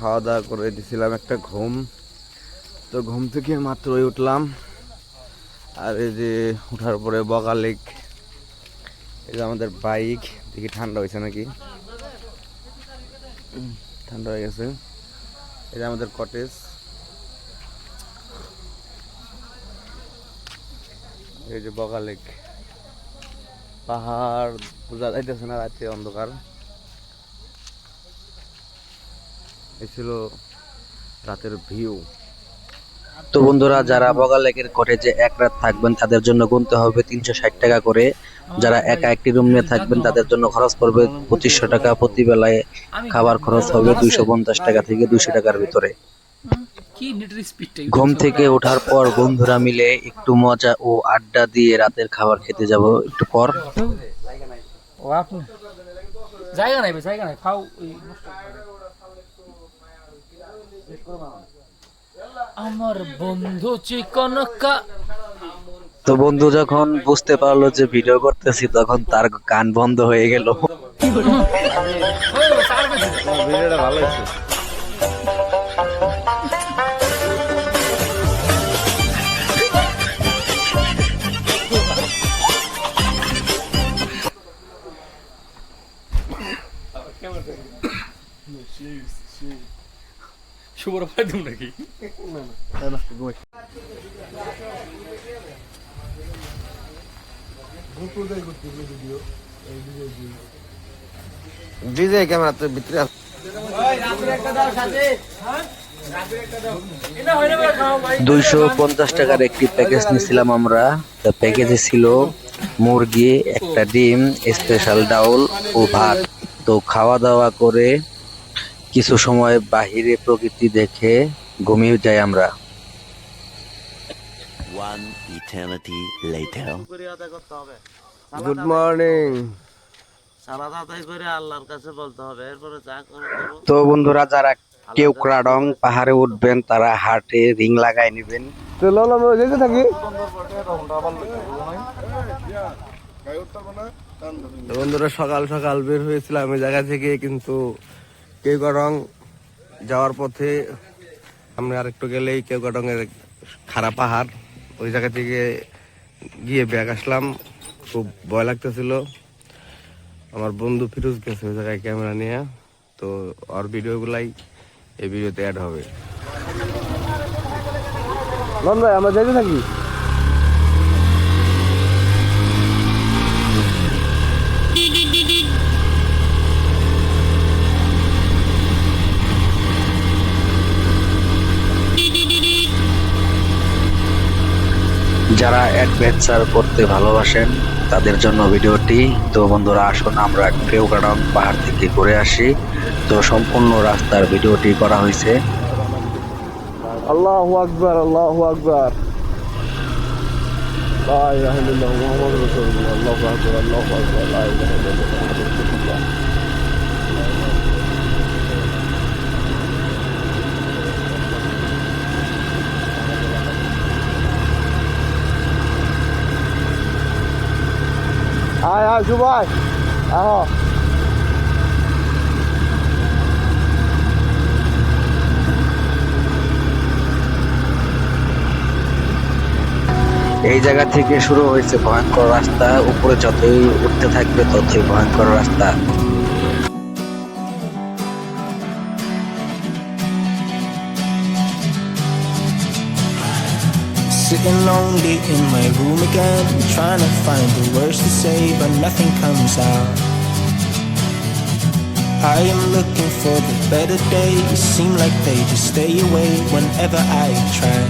খাওয়া দাওয়া করে দিছিলাম একটা ঘুম। তো ঘুম থেকে মাত্রই উঠলাম। আর এই যে ওঠার পরে বগা লেক। এই যে আমাদের বাইক। দেখি ঠান্ডা হয়েছে নাকি? ঠান্ডা হয়ে গেছে। এই যে আমাদের কটেজ এই যে বগা লেক। পাহাড় বোঝা যাইতেছে না রাতে অন্ধকার। এই ছিল রাতের ভিউ। তো বন্ধুরা যারা বগা লেকের কটেজে এক রাত থাকবেন তাদের জন্য গুনতে হবে তিনশো ষাট টাকা করে। যারা একা একটি রুম নিয়ে থাকবেন তাদের জন্য খরচ পড়বে পঁচিশশো টাকা প্রতি বেলায় খাবার খরচ হবে দুইশো পঞ্চাশ টাকা থেকে দুইশো টাকার ভিতরে। ঘুম থেকে ওঠার পর বন্ধুরা মিলে একটু মজা ও আড্ডা দিয়ে রাতের খাবার খেতে যাব একটু পর। জায়গা নাই জায়গা নাই খাও আমার বন্ধু চিকন তো বন্ধু যখন বুঝতে পারল যে ভিডিও করতেছি তখন তার কান বন্ধ হয়ে গেল বেজে। ভিডিওটা ভালো হয়েছে শুভর ভাই নাকি? ডিজে ক্যামেরা তো ভিতরে আছে। এটা হয় দুইশো পঞ্চাশ টাকার একটি প্যাকেজ নিয়েছিলাম আমরা। তা প্যাকেজে ছিল মুরগি একটা ডিম স্পেশাল ডাউল ও ভাত। তো খাওয়া দাওয়া করে কিছু সময় বাহিরে প্রকৃতি দেখে ঘুমিয়ে যাই আমরা। One eternity later. Good morning তো বন্ধুরা যারা কেউক্রাডং পাহাড়ে উঠবেন তারা হাটে রিং লাগাই নেবেন। তো ললো আমরা যেতে থাকি। বন্ধুরা সকাল সকাল বের হয়েছিলাম ওই জায়গা থেকে কিন্তু কেউগড়ং যাওয়ার পথে আমরা আরেকটু গেলেই কেউগড়ং এর খারাপ পাহাড়। ওই জায়গা থেকে গিয়ে ব্যাগ আসলাম। খুব ভয় লাগতেছিল। আমার বন্ধু ফিরোজ গেছে ওই জায়গায় ক্যামেরা নিয়ে। তো ওর ভিডিওগুলাই এই ভিডিওতে অ্যাড হবে। ভাই আমরা যেতে থাকি? যারা অ্যাডভেঞ্চার করতে ভালোবাসেন, তাদের জন্য ভিডিওটি। তো বন্ধুরা, আসুন আমরা কেউকাডং পাহাড় থেকে ঘুরে আসি। তো সম্পূর্ণ রাস্তার ভিডিওটি করা হয়েছে। আল্লাহু আকবার আয় আয় সুভাই আহ এই জায়গা থেকে শুরু হয়েছে ভয়ঙ্কর রাস্তা। উপরে যতই উঠতে থাকবে ততই ভয়ঙ্কর রাস্তা। Sitting lonely in my room again, trying to find the words to say, but nothing comes out. I am looking for the better days, seem like they just stay away whenever I try.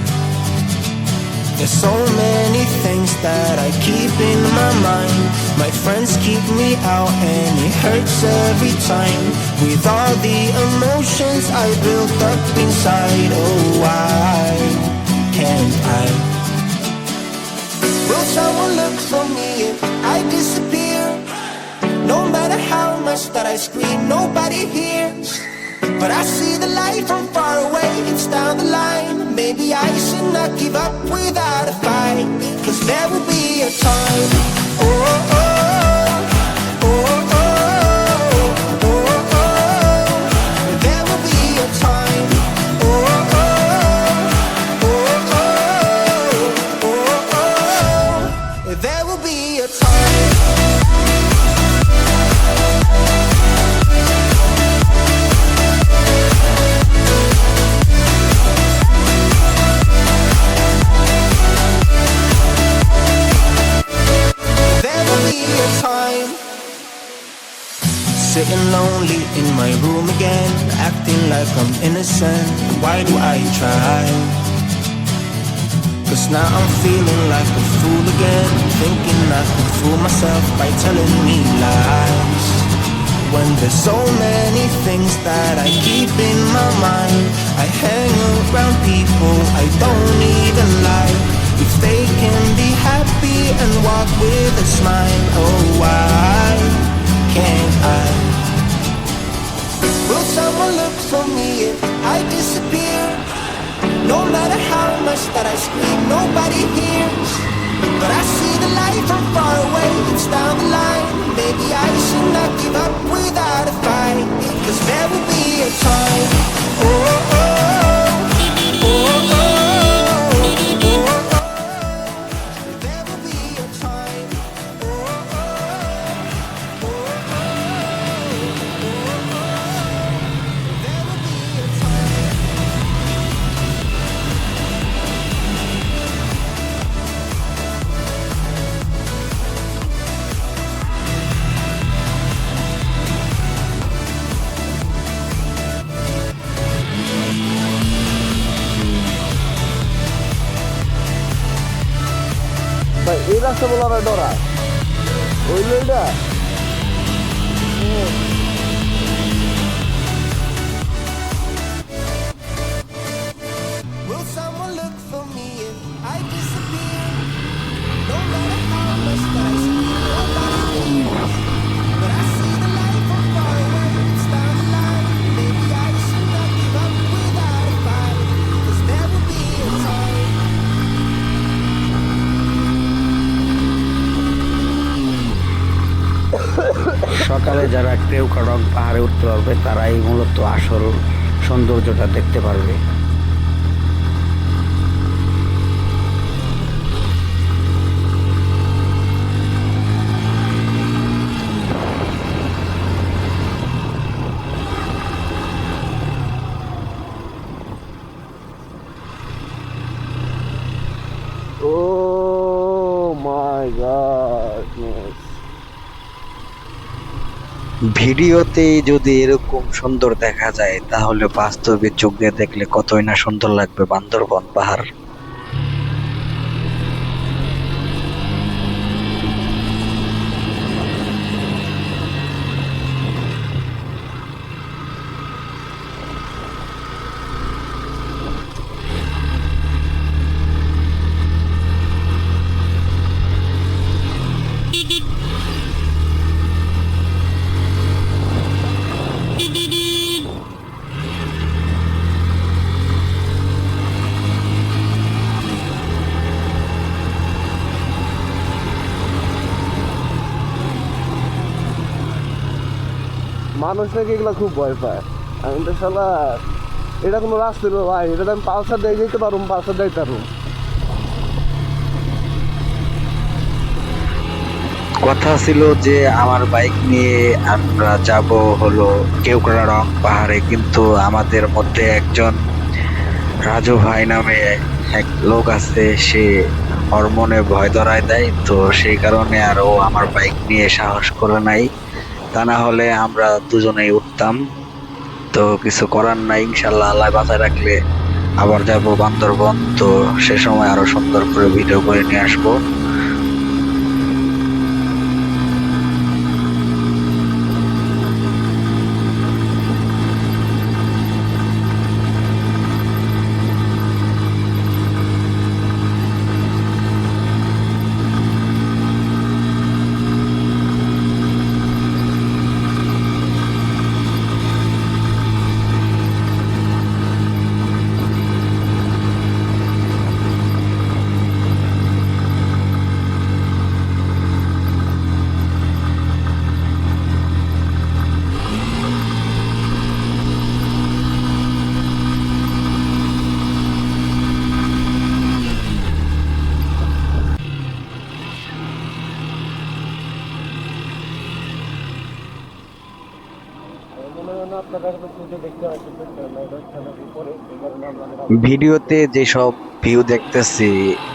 There's so many things that I keep in my mind. My friends keep me out, and it hurts every time. With all the emotions I built up inside, oh, why can't I? Will someone look for me if I disappear? No matter how much that I scream, nobody hears. But I see the light from far away, it's down the line. Maybe I should not give up without a fight. Cause there will be a time. There's so many things that I keep in my mind, I hang around people I don't even like. If they can be happy and walk with a smile, oh why can't I? Will someone look for me if I disappear? No matter how much that I scream, nobody hears. But I see light from far away, it's down the line. Maybe I should not give up without a fight. Cause there will be a time. Oh, oh, oh, oh, oh, oh, রাস্তা সকালে যারা কেউকাডং পাহাড়ে উঠতে পারবে তারাই মূলত আসল সৌন্দর্যটা দেখতে পারবে ও মাই গড ভিডিওতে যদি এরকম সুন্দর দেখা যায়, তাহলে বাস্তবে চোখ দেখলে কতই না সুন্দর লাগবে বান্দরবন পাহাড়। মানুষ নাকি এগুলো খুব ভয় পায়? আমি তো শালা, এটা কোনো রাস্তা না ভাই, এটা আমি পালসার দিয়ে যেতে পারুম পালসার দিয়ে পারুম কথা ছিল যে আমার বাইক নিয়ে আমরা যাব হলো কেউকড়া রং পাহাড়ে, কিন্তু আমাদের মধ্যে একজন রাজু ভাই নামে এক লোক আছে, সে হরমোনে ভয় ধরায় দেয়, তো সেই কারণে আর ও আমার বাইক নিয়ে সাহস করে নাই। তা না হলে আমরা দুজনেই উঠতাম। তো কিছু করার নাই, ইনশাল্লাহ আল্লাহ বাঁচায় রাখলে আবার যাব বান্দরবন। তো সে সময় আরও সুন্দর করে ভিডিও করে নিয়ে আসব। ভিডিওতে যেসব ভিউ দেখতেছি,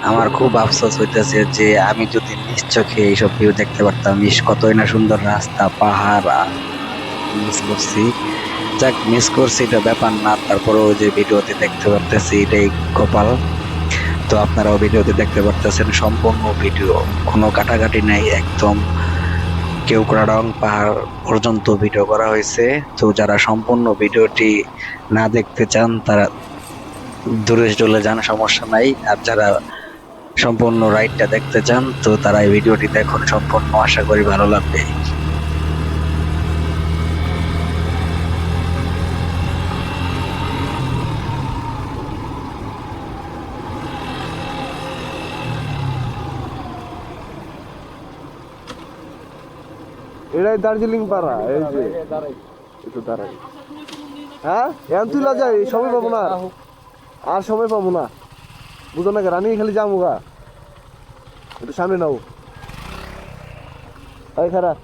আমার খুব আফসোস হইতেছে যে আমি যদি নিজ চোখে এইসব ভিউ দেখতে পারতাম। ইস, কতই না সুন্দর রাস্তা, পাহাড় মিস করছি। যাক মিস করছি, এটা ব্যাপার না। তারপরেও যে ভিডিওতে দেখতে পারতেছি, এটাই কপাল। তো আপনারাও ভিডিওতে দেখতে পারতেছেন, সম্পূর্ণ ভিডিও। কোনো কাটাকাটি নাই, একদম কেউক্রাডং পাহাড় পর্যন্ত ভিডিও করা হয়েছে। তো যারা সম্পূর্ণ ভিডিওটি না দেখতে চান, তারা দূরে চলে যান, সমস্যা নাই। আর যারা সম্পূর্ণ রাইডটা দেখতে চান, তো তারা এই ভিডিওটি দেখুন সম্পূর্ণ। আশা করি ভালো লাগবে। এটাই দার্জিলিং পাড়া, এই যে। একটু দাঁড়াই। হ্যাঁ? এখন তুই যাই, সময় পাবো না। আর। আর সময় পাবো না। বুঝো না রানি খালি যাব গা। একটু সামনে নাও। এই খারাপ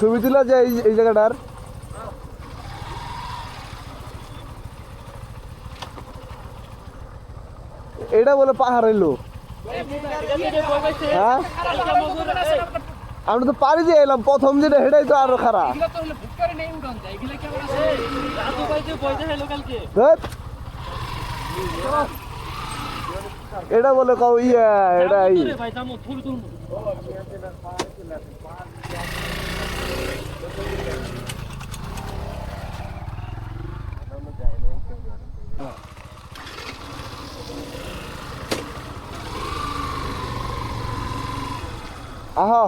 ছবি তোলা যায় এই- এই জায়গাটার। এটা বলে পাহাড় এলো হ্যাঁ? আমরা তো পারি যে এলাম প্রথম যেটা সেটাই তো আরও খারাপ। এটা বলে কও ইয়া এটা ই। আহা।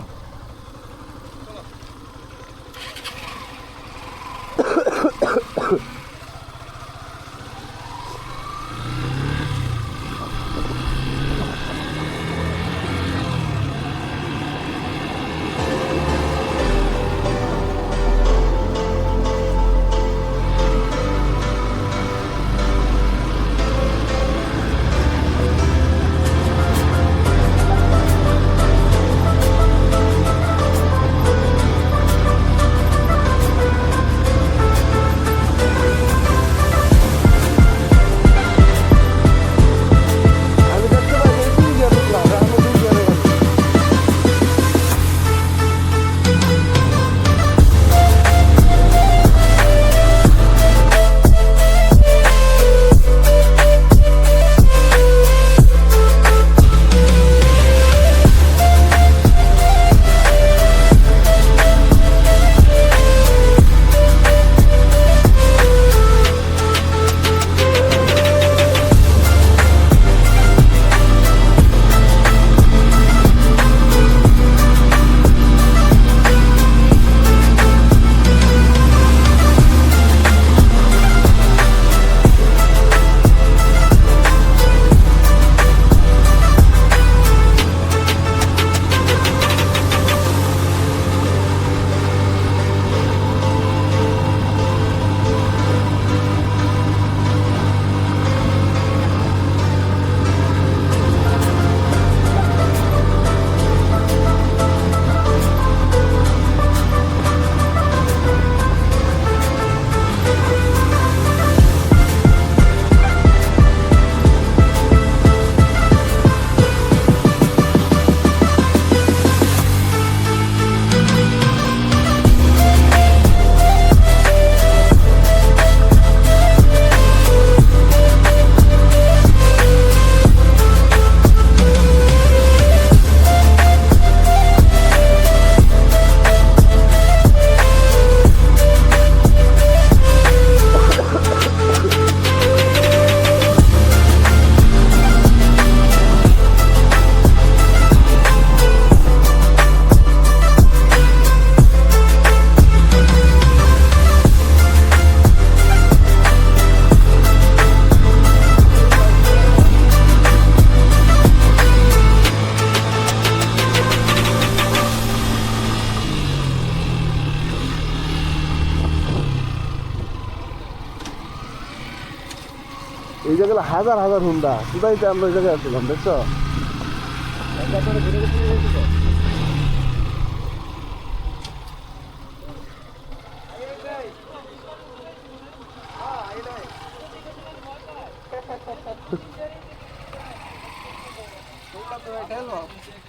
হাজার হাজার হুন্ডা। কোথায় তো আমরা ওই জায়গায় আসছিলাম, দেখছ?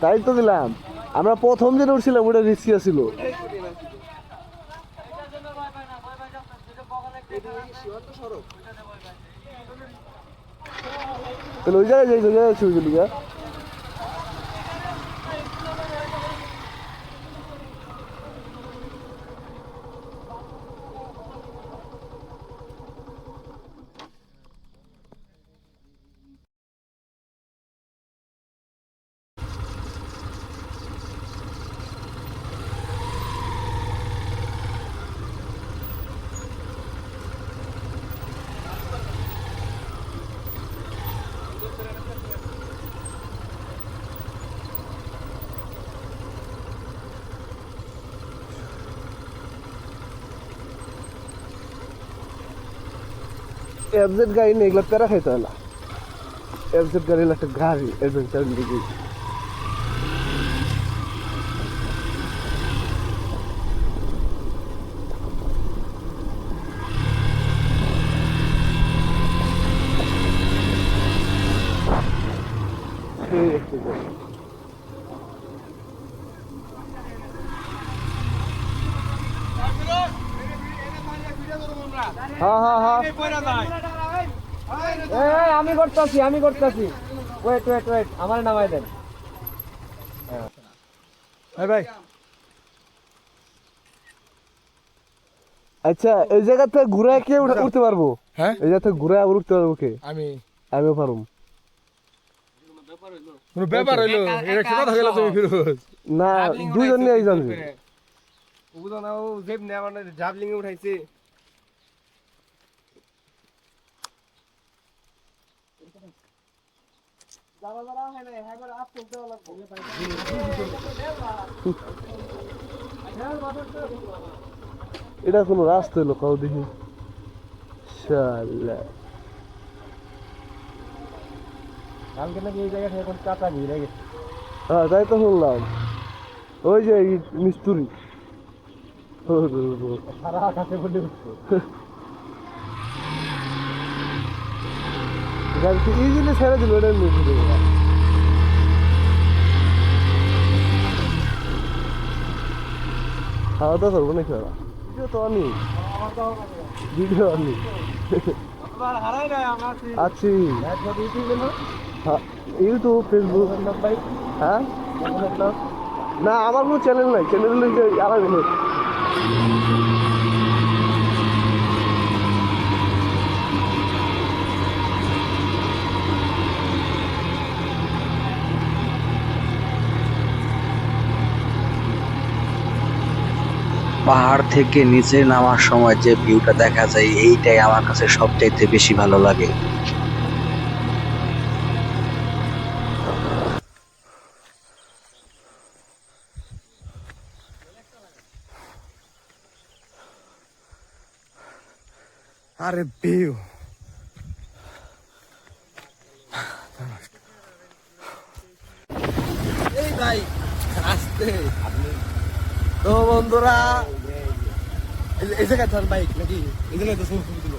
তাই তো দিলাম। আমরা প্রথম দিন উঠছিলাম ওটা রিস্কি ছিল ওই জায়গায় যাই ওই জায়গায় ছবি তুলি গা এফজেড গাড়ি নেই এগুলো প্যারা খাইতে হয় না এফজেড গাড়ি হলো একটা গাড়ি আমি করতেছি আমি করতেছি। ওয়েট ওয়েট ওয়েট আমার নামাই দেন। ভাই। আচ্ছা এই জায়গা থেকে ঘুরে কে উঠতে পারব? হ্যাঁ? এই জায়গা থেকে ঘুরে আবার উঠতে পারব কে? আমি। আমিও পারব কোনো ব্যাপার হইল? এটা কি কথা গেল তুমি ফিরোজ? না দুইজন নিয়ে জাভলিং উঠাইছে। এটা কোনো রাস্তা হলো কাউ দেখি। শালা। কালকে নাকি এই জায়গা থেকে এখন চাটা ভিড়ে গেছে হ্যাঁ তাই তো শুনলাম। ওই যে মিস্তুরি। সারা আকাশে বলে গাড়িতে ইজিলি ছেড়ে দিল নিয়ে ঘুরে গেলাম। খাওয়া দাওয়া করব নাকি ভিডিও তো অনি ভিডিও অনি আছি। হ্যাঁ, ইউটিউব ফেসবুক হ্যাঁ? না আমার কোনো চ্যানেল নাই। চ্যানেল আলাদা। পাহাড় থেকে নিচে নামার সময় যে ভিউটা দেখা যায় এইটাই আমার কাছে সবচাইতে বেশি ভালো লাগে। আরে বিউ এই ভাই আসতে তো বন্ধুরা এই- এই জায়গায় ধর বাইক নাকি? এই জায়গায় তো ছবি তুলো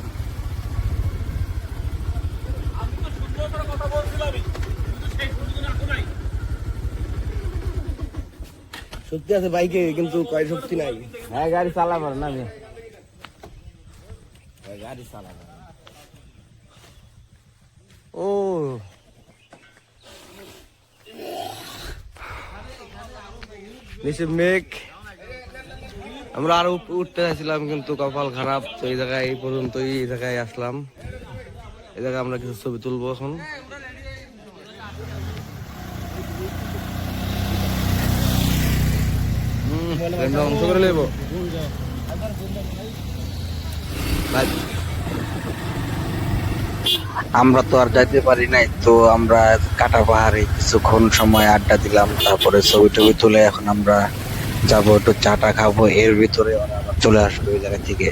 সত্যি আছে বাইকে কিন্তু কয় শক্তি নাই। হ্যাঁ গাড়ি চালাবার না আমি। ও। নিচে মেঘ। আমরা আরও উঠতে চাইছিলাম, কিন্তু কপাল খারাপ, তো এই জায়গায় এই পর্যন্তই এই জায়গায় আসলাম। এই জায়গায় আমরা কিছু ছবি তুলবো এখন। আমরা তো আর যাইতে পারি নাই, তো আমরা কাটা পাহাড়ে কিছুক্ষণ সময় আড্ডা দিলাম, তারপরে ছবি টবি তুলে এখন আমরা যাব, একটু চাটা খাব, এর ভিতরে চলে আসবে ওই জায়গা থেকে।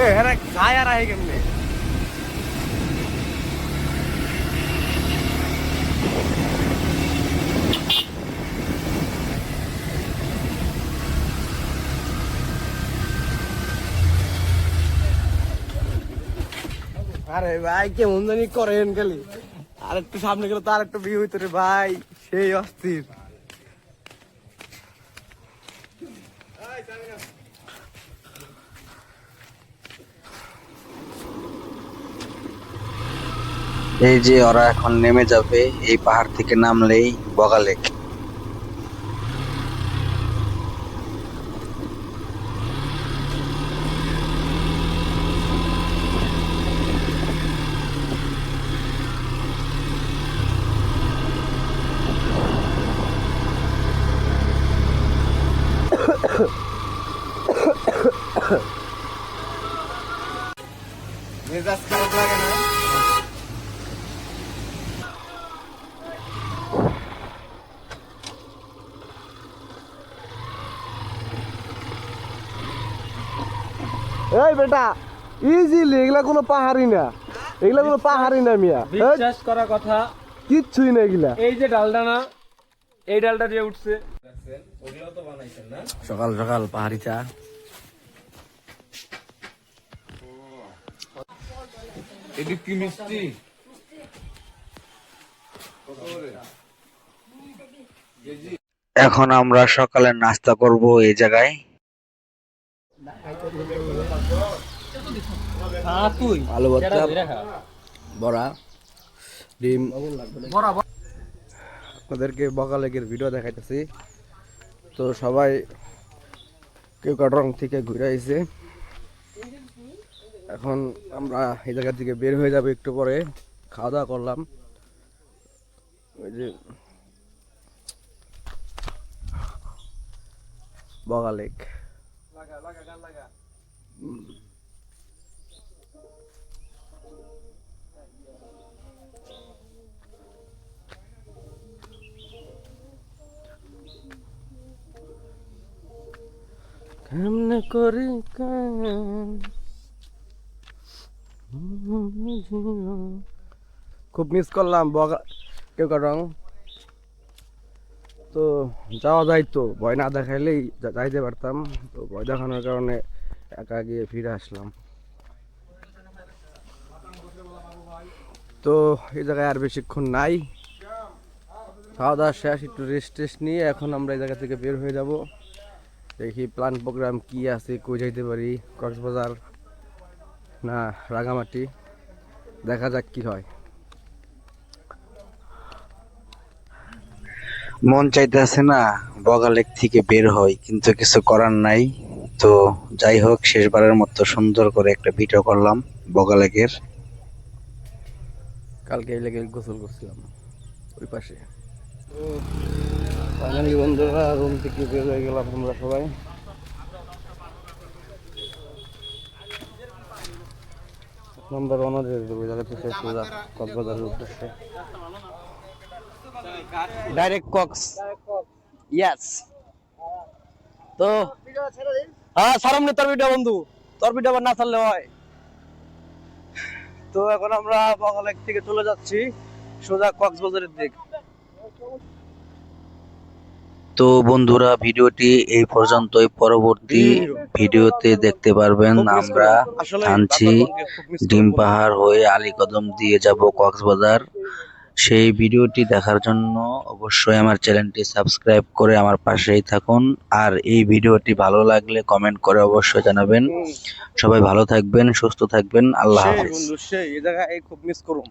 এ হেরা খায় আর আহে কেমনে আরে ভাই করেন আর একটু সামনে গেলে একটু বিয়ে হইতো রে ভাই, সেই অস্থির। এই যে ওরা এখন নেমে যাবে, এই পাহাড় থেকে নামলেই বগা লেক মেজাজ খারাপ লাগে না এই বেটা ইজিলি এগুলা কোনো পাহাড়ি না। এগুলা কোনো পাহাড়ি না মিয়া। বিশ্বাস করা কথা। কিচ্ছুই না এগুলা। এই যে ডালটা না এই ডালটা দিয়ে উঠছে। সকাল সকাল পাহাড়ি চা। এটি কি মিষ্টি? এখন আমরা সকালে নাস্তা করব এই জায়গায়। আলু ভর্তা। বড়া ডিম। আপনাদেরকে ভিডিও দেখাইতেছি। তো সবাই কেউ কাটরং থেকে ঘুরে আইছে। এখন আমরা এই জায়গা থেকে বের হয়ে যাব একটু পরে। খাওয়া দাওয়া করলাম। ওই যে বগালেক কেমনে করি খুব মিস করলাম বগা কেউ কারণ তো যাওয়া যাইতো ভয় না দেখাইলেই যাইতে পারতাম। তো ভয় দেখানোর কারণে একা গিয়ে ফিরে আসলাম। তো এই জায়গায় আর বেশিক্ষণ নাই। খাওয়া দাওয়া শেষ, একটু রেস্ট টেস্ট নিয়ে এখন আমরা এই জায়গা থেকে বের হয়ে যাব। দেখি প্ল্যান প্রোগ্রাম কি আছে কই যাইতে পারি কক্সবাজার না রাঙামাটি দেখা যাক কি হয়। মন চাইতেছে না বগা লেক থেকে বের হয় কিন্তু কিছু করার নাই। তো যাই হোক শেষবারের মতো সুন্দর করে একটা ভিডিও করলাম বগা লেকের। কালকে এই লেগে গোসল করছিলাম ওই পাশে। ফাইনালি বন্ধুরা রুম থেকে বের হয়ে গেলাম আমরা সবাই। নাম্বার ওয়ান ওই জায়গা থেকে সোজা কক্সবাজারের উদ্দেশ্যে। ডাইরেক্ট কক্স ইয়েস তো হ্যাঁ সারামনি তোর বন্ধু। তোর আবার না ছাড়লে হয়। তো এখন আমরা বগালেক থেকে চলে যাচ্ছি সোজা কক্সবাজারের দিক। তো বন্ধুরা ভিডিওটি এই পর্যন্তই। পরবর্তী ভিডিওতে দেখতে পারবেন আমরা থানচি ডিম পাহাড় হয়ে আলীকদম দিয়ে যাব কক্সবাজার। সেই ভিডিওটি দেখার জন্য অবশ্যই আমার চ্যানেলটি সাবস্ক্রাইব করে আমার পাশেই থাকুন। আর এই ভিডিওটি ভালো লাগলে কমেন্ট করে অবশ্যই জানাবেন। সবাই ভালো থাকবেন সুস্থ থাকবেন। আল্লাহ হাফেজ। বন্ধু সেই এই জায়গায় খুব মিস করুম।